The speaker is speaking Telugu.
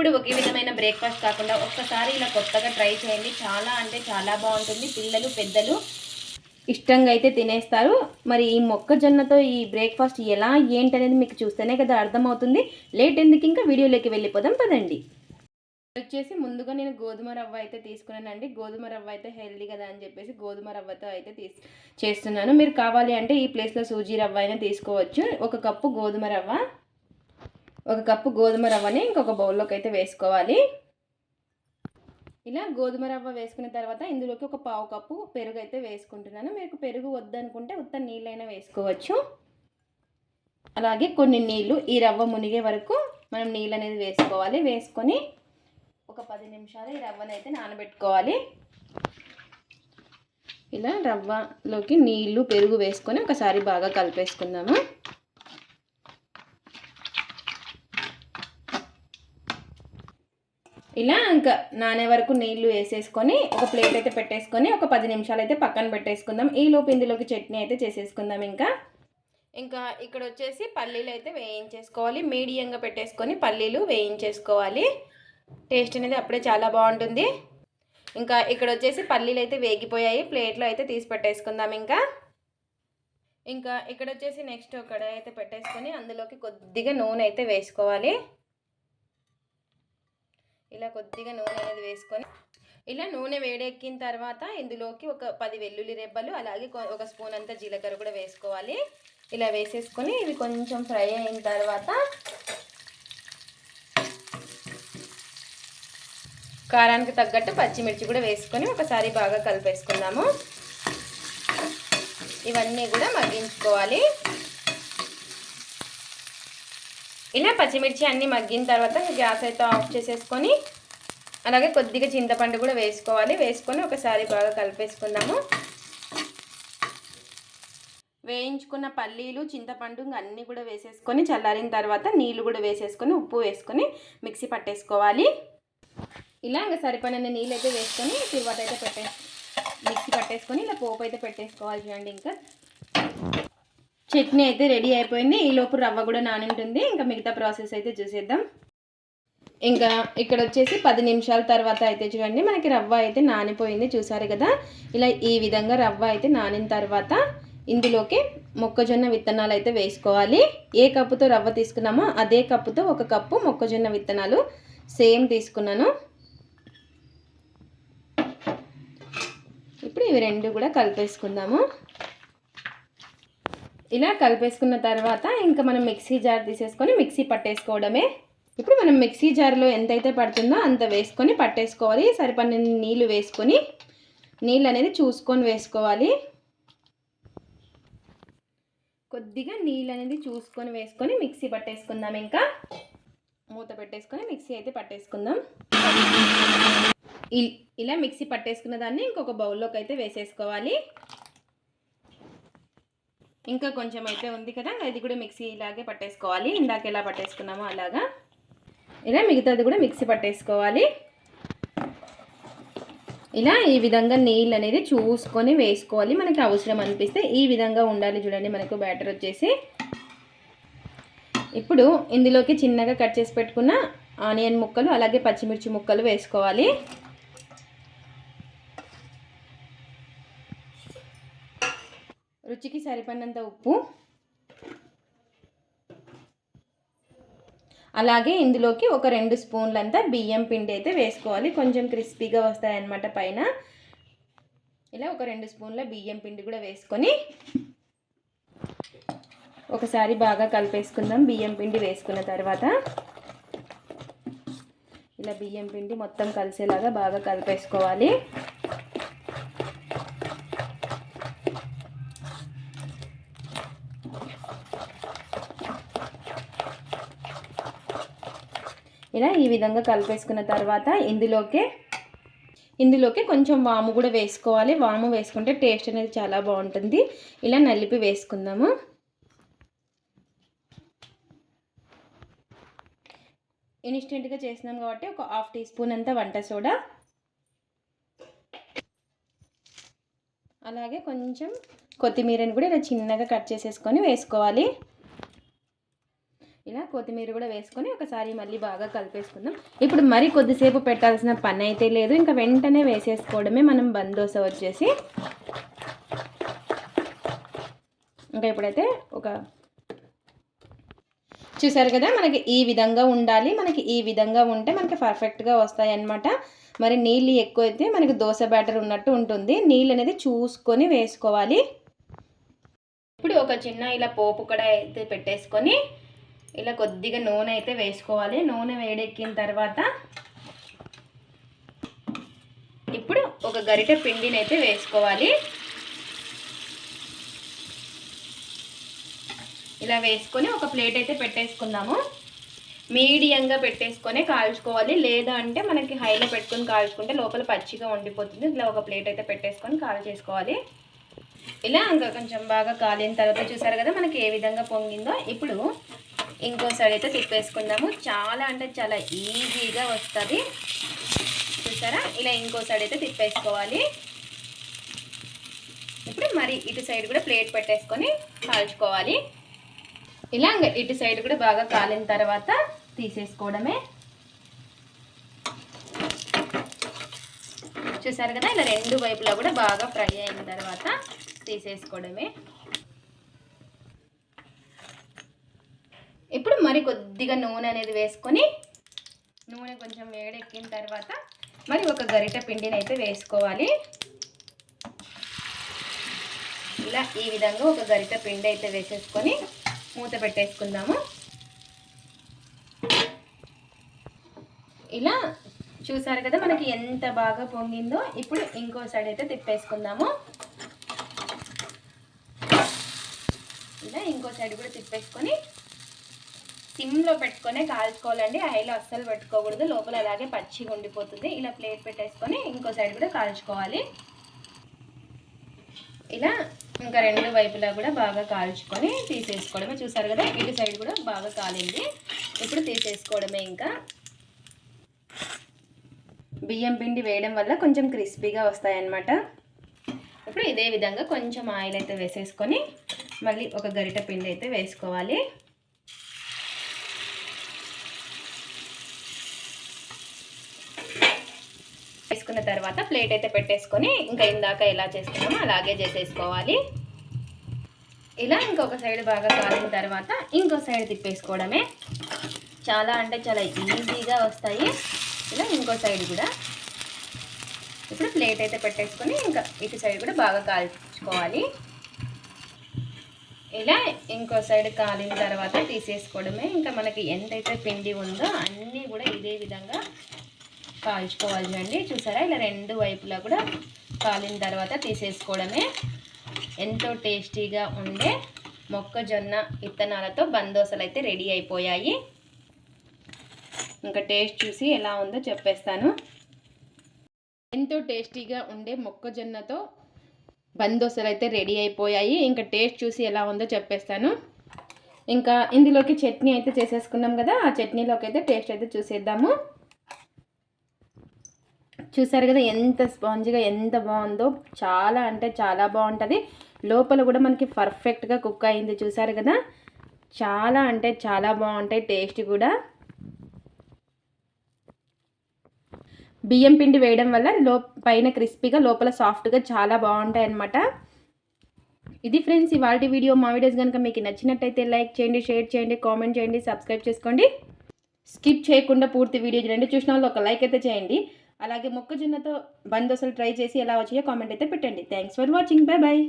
ఎప్పుడు ఒకే విధమైన బ్రేక్ఫాస్ట్ కాకుండా ఒక్కసారి ఇలా కొత్తగా ట్రై చేయండి. చాలా అంటే చాలా బాగుంటుంది. పిల్లలు పెద్దలు ఇష్టంగా అయితే తినేస్తారు. మరి ఈ మొక్కజొన్నతో ఈ బ్రేక్ఫాస్ట్ ఎలా ఏంటనేది మీకు చూస్తేనే కదా అర్థమవుతుంది. లేట్ ఎందుకు ఇంకా వీడియోలోకి వెళ్ళిపోదాం. పదండి. వచ్చేసి ముందుగా నేను గోధుమ రవ్వ అయితే తీసుకున్నానండి. గోధుమ రవ్వ అయితే హెల్దీ కదా అని చెప్పేసి గోధుమ రవ్వతో అయితే తీసు చేస్తున్నాను. మీరు కావాలి అంటే ఈ ప్లేస్లో సూజీ రవ్వ అయినా తీసుకోవచ్చు. ఒక కప్పు గోధుమ రవ్వ. ఒక కప్పు గోధుమ రవ్వని ఇంకొక బౌల్లోకి అయితే వేసుకోవాలి. ఇలా గోధుమ రవ్వ వేసుకున్న తర్వాత ఇందులోకి ఒక పావు కప్పు పెరుగు అయితే వేసుకుంటున్నాను. మీకు పెరుగు వద్దనుకుంటే ఉత్త నీళ్ళైనా వేసుకోవచ్చు. అలాగే కొన్ని నీళ్ళు ఈ రవ్వ మునిగే వరకు మనం నీళ్ళు అనేది వేసుకోవాలి. వేసుకొని ఒక పది నిమిషాలు ఈ రవ్వని అయితే నానబెట్టుకోవాలి. ఇలా రవ్వలోకి నీళ్ళు పెరుగు వేసుకొని ఒకసారి బాగా కలిపేసుకుందాము. ఇలా ఇంకా నానే వరకు నీళ్ళు వేసేసుకొని ఒక ప్లేట్ అయితే పెట్టేసుకొని ఒక పది నిమిషాలు అయితే పక్కన పెట్టేసుకుందాం. ఈ లోపు ఇందులోకి చట్నీ అయితే చేసేసుకుందాం ఇంకా. ఇంకా ఇక్కడ వచ్చేసి పల్లీలు అయితే వేయించేసుకోవాలి. మీడియంగా పెట్టేసుకొని పల్లీలు వేయించేసుకోవాలి. టేస్ట్ అనేది అప్పుడే చాలా బాగుంటుంది. ఇంకా ఇక్కడ వచ్చేసి పల్లీలు అయితే వేగిపోయాయి. ప్లేట్లో అయితే తీసి పెట్టేసుకుందాం ఇంకా. ఇంకా ఇక్కడ వచ్చేసి నెక్స్ట్ కడాయి అయితే పెట్టేసుకొని అందులోకి కొద్దిగా నూనె అయితే వేసుకోవాలి. ఇలా కొద్దిగా నూనె అనేది వేసుకొని ఇలా నూనె వేడెక్కిన తర్వాత ఇందులోకి ఒక పది వెల్లుల్లి రెబ్బలు అలాగే ఒక స్పూన్ అంతా జీలకర్ర కూడా వేసుకోవాలి. ఇలా వేసేసుకొని ఇవి కొంచెం ఫ్రై అయిన తర్వాత కారానికి తగ్గట్టు పచ్చిమిర్చి కూడా వేసుకొని ఒకసారి బాగా కలిపేసుకుందాము. ఇవన్నీ కూడా మగ్గించుకోవాలి. ఇలా పచ్చిమిర్చి అన్నీ మగ్గిన తర్వాత గ్యాస్ అయితే ఆఫ్ చేసేసుకొని అలాగే కొద్దిగా చింతపండు కూడా వేసుకోవాలి. వేసుకొని ఒకసారి బాగా కలిపేసుకుందాము. వేయించుకున్న పల్లీలు చింతపండు అన్నీ కూడా వేసేసుకొని చల్లారిన తర్వాత నీళ్ళు కూడా వేసేసుకొని ఉప్పు వేసుకొని మిక్సీ పట్టేసుకోవాలి. ఇలా ఇంకా సరిపడిన నీళ్ళు అయితే వేసుకొని తిరువాత అయితే పెట్టే మిక్సీ పట్టేసుకొని ఇలా పోపు అయితే పెట్టేసుకోవాలి చూడండి ఇంకా. చట్నీ అయితే రెడీ అయిపోయింది. ఈ లోపు రవ్వ కూడా నానింటుంది. ఇంకా మిగతా ప్రాసెస్ అయితే చూసేద్దాం. ఇంకా ఇక్కడ వచ్చేసి పది నిమిషాల తర్వాత అయితే చూడండి మనకి రవ్వ అయితే నానిపోయింది. చూసారు కదా? ఇలా ఈ విధంగా రవ్వ అయితే నానిన తర్వాత ఇందులోకి మొక్కజొన్న విత్తనాలు అయితే వేసుకోవాలి. ఏ కప్పుతో రవ్వ తీసుకున్నామో అదే కప్పుతో ఒక కప్పు మొక్కజొన్న విత్తనాలు. సేమ్ తీసుకున్నాను. ఇప్పుడు ఇవి రెండు కూడా కలిపేసుకుందాము. ఇలా కలిపేసుకున్న తర్వాత ఇంకా మనం మిక్సీ జార్ తీసేసుకొని మిక్సీ పట్టేసుకోవడమే. ఇప్పుడు మనం మిక్సీ జార్లో ఎంతైతే పడుతుందో అంత వేసుకొని పట్టేసుకోవాలి. సరిపడిన నీళ్ళు వేసుకొని నీళ్ళు అనేది చూసుకొని వేసుకోవాలి. కొద్దిగా నీళ్ళు అనేది చూసుకొని వేసుకొని మిక్సీ పట్టేసుకుందాం ఇంకా. మూత పెట్టేసుకొని మిక్సీ అయితే పట్టేసుకుందాం. ఇలా మిక్సీ పట్టేసుకున్న దాన్ని ఇంకొక బౌల్లోకి అయితే వేసేసుకోవాలి. ఇంకా కొంచెం అయితే ఉంది కదా ఇది కూడా మిక్సీ ఇలాగే పట్టేసుకోవాలి. ఇందాక ఎలా పట్టేసుకున్నామో అలాగా. ఇలా మిగతాది కూడా మిక్సీ పట్టేసుకోవాలి. ఇలా ఈ విధంగా నీళ్ళు అనేది చూసుకొని వేసుకోవాలి. మనకి అవసరం అనిపిస్తే ఈ విధంగా ఉండాలి చూడండి మనకు బ్యాటర్ వచ్చేసి. ఇప్పుడు ఇందులోకి చిన్నగా కట్ చేసి పెట్టుకున్న ఆనియన్ ముక్కలు అలాగే పచ్చిమిర్చి ముక్కలు వేసుకోవాలి. రుచికి సరిపడినంత ఉప్పు. అలాగే ఇందులోకి ఒక రెండు స్పూన్లంతా బియ్యం పిండి అయితే వేసుకోవాలి. కొంచెం క్రిస్పీగా వస్తాయన్నమాట పైన. ఇలా ఒక రెండు స్పూన్ల బియ్యం పిండి కూడా వేసుకొని ఒకసారి బాగా కలిపేసుకుందాం. బియ్యం పిండి వేసుకున్న తర్వాత ఇలా బియ్యం పిండి మొత్తం కలిసేలాగా బాగా కలిపేసుకోవాలి. ఇలా ఈ విధంగా కలిపేసుకున్న తర్వాత ఇందులోకే ఇందులోకి కొంచెం వాము కూడా వేసుకోవాలి. వాము వేసుకుంటే టేస్ట్ అనేది చాలా బాగుంటుంది. ఇలా నలిపి వేసుకుందాము. ఇన్స్టెంట్గా చేసినాం కాబట్టి ఒక హాఫ్ టీ స్పూన్ అంత వంట సోడా. అలాగే కొంచెం కొత్తిమీరని కూడా ఇలా చిన్నగా కట్ చేసేసుకొని వేసుకోవాలి. ఇలా కొత్తిమీర కూడా వేసుకొని ఒకసారి మళ్ళీ బాగా కలిపేసుకుందాం. ఇప్పుడు మరి కొద్దిసేపు పెట్టాల్సిన పని అయితే లేదు. ఇంకా వెంటనే వేసేసుకోవడమే మనం బందోస వచ్చేసి. ఇంకా ఇప్పుడైతే ఒక చూసారు కదా మనకి ఈ విధంగా ఉండాలి. మనకి ఈ విధంగా ఉంటే మనకి పర్ఫెక్ట్గా వస్తాయి అన్నమాట మరి నీళ్ళు ఎక్కువైతే మనకి దోశ బ్యాటర్ ఉన్నట్టు ఉంటుంది. నీళ్ళు అనేది చూసుకొని వేసుకోవాలి. ఇప్పుడు ఒక చిన్న ఇలా పోపు కూడా అయితే పెట్టేసుకొని ఇలా కొద్దిగా నూనె అయితే వేసుకోవాలి. నూనె వేడెక్కిన తర్వాత ఇప్పుడు ఒక గరిటె పిండిని అయితే వేసుకోవాలి. ఇలా వేసుకొని ఒక ప్లేట్ అయితే పెట్టేసుకుందాము. మీడియంగా పెట్టేసుకొని కాల్చుకోవాలి. లేదా అంటే మనకి హైలో పెట్టుకొని కాల్చుకుంటే లోపల పచ్చిగా ఉండిపోతుంది. ఇలా ఒక ప్లేట్ అయితే పెట్టేసుకొని కాల్ చేసుకోవాలి. ఇలా ఇంకా కొంచెం బాగా కాలిన తర్వాత చూసారు కదా మనకి ఏ విధంగా పొంగిందో. ఇప్పుడు ఇంకో సైడ్ అయితే తిప్పేసుకుందాము. చాలా అంటే చాలా ఈజీగా వస్తుంది. చూసారా? ఇలా ఇంకో సైడ్ అయితే తిప్పేసుకోవాలి. ఇప్పుడు మరి ఇటు సైడ్ కూడా ప్లేట్ పెట్టేసుకొని కాల్చుకోవాలి. ఇలా ఇటు సైడ్ కూడా బాగా కాలిన తర్వాత తీసేసుకోవడమే. చూసారు కదా? ఇలా రెండు వైపులా కూడా బాగా ఫ్రై అయిన తర్వాత తీసేసుకోవడమే ఇప్పుడు మరి కొద్దిగా నూనె అనేది వేసుకొని నూనె కొంచెం వేడెక్కిన తర్వాత మరి ఒక గరిట పిండిని అయితే వేసుకోవాలి. ఇలా ఈ విధంగా ఒక గరిట పిండి అయితే వేసేసుకొని మూత పెట్టేసుకుందాము. ఇలా చూసారు కదా మనకి ఎంత బాగా పొంగిందో ఇప్పుడు ఇంకో సైడ్ అయితే తిప్పేసుకుందాము. ఇలా ఇంకో సైడ్ కూడా తిప్పేసుకొని సిమ్లో పెట్టుకొని కాల్చుకోవాలండి. హైలో అస్సలు పెట్టుకోకూడదు. లోపల అలాగే పచ్చిగా ఉండిపోతుంది. ఇలా ప్లేట్ పెట్టేసుకొని ఇంకో సైడ్ కూడా కాల్చుకోవాలి. ఇలా ఇంకా రెండు వైపులా కూడా బాగా కాల్చుకొని తీసేసుకోవడమే. చూసారు కదా ఇటు సైడ్ కూడా బాగా కాలింది. ఇప్పుడు తీసేసుకోవడమే ఇంకా. బియ్యం పిండి వేయడం వల్ల కొంచెం క్రిస్పీగా వస్తాయన్నమాట. ఇప్పుడు ఇదే విధంగా కొంచెం ఆయిల్ అయితే వేసేసుకొని మళ్ళీ ఒక గరిట పిండి అయితే వేసుకోవాలి. చేసుకున్న తర్వాత ప్లేట్ అయితే పెట్టేసుకొని ఇంకా ఇందాక ఎలా చేసుకున్నామో అలాగే చేసేసుకోవాలి. ఇలా ఇంకొక సైడ్ బాగా కాలిన తర్వాత ఇంకో సైడ్ తిప్పేసుకోవడమే. చాలా అంటే చాలా ఈజీగా వస్తాయి. ఇలా ఇంకో సైడ్ కూడా. ఇప్పుడు ప్లేట్ అయితే పెట్టేసుకొని ఇంకా ఇటు సైడ్ కూడా బాగా కాల్చుకోవాలి. ఇలా ఇంకో సైడ్ కాలిన తర్వాత తీసేసుకోవడమే. ఇంకా మనకి ఎంతైతే పిండి ఉందో అన్నీ కూడా ఇదే విధంగా కాల్చుకోవాలి అండి చూసారా? ఇలా రెండు వైపులా కూడా కాలిన తర్వాత తీసేసుకోవడమే. ఎంతో టేస్టీగా ఉండే మొక్కజొన్న విత్తనాలతో బందోసలు అయితే రెడీ అయిపోయాయి. ఇంకా టేస్ట్ చూసి ఎలా ఉందో చెప్పేస్తాను. ఎంతో టేస్టీగా ఉండే మొక్కజొన్నతో బందోసలు అయితే రెడీ అయిపోయాయి. ఇంకా టేస్ట్ చూసి ఎలా ఉందో చెప్పేస్తాను. ఇంకా ఇందులోకి చట్నీ అయితే చేసేసుకున్నాం కదా ఆ చట్నీలోకి అయితే టేస్ట్ అయితే చూసేద్దాము. చూసారు కదా ఎంత స్పాంజ్గా ఎంత బాగుందో. చాలా అంటే చాలా బాగుంటుంది. లోపల కూడా మనకి పర్ఫెక్ట్గా కుక్ అయింది చూసారు కదా. చాలా అంటే చాలా బాగుంటాయి టేస్ట్ కూడా. బియ్యం పిండి వేయడం వల్ల లో పైన క్రిస్పీగా లోపల సాఫ్ట్గా చాలా బాగుంటాయి అన్నమాట. ఇది ఫ్రెండ్స్ ఇవాళ వీడియో మా వీడియోస్ కనుక మీకు నచ్చినట్టయితే లైక్ చేయండి షేర్ చేయండి కామెంట్ చేయండి సబ్స్క్రైబ్ చేసుకోండి. స్కిప్ చేయకుండా పూర్తి వీడియో చూడండి చూసిన వాళ్ళు ఒక లైక్ అయితే చేయండి. అలాగే మొక్కజొన్నతో బందోసలు ట్రై చేసి ఎలా వచ్చాయో కామెంట్ అయితే పెట్టండి. Thanks for watching bye bye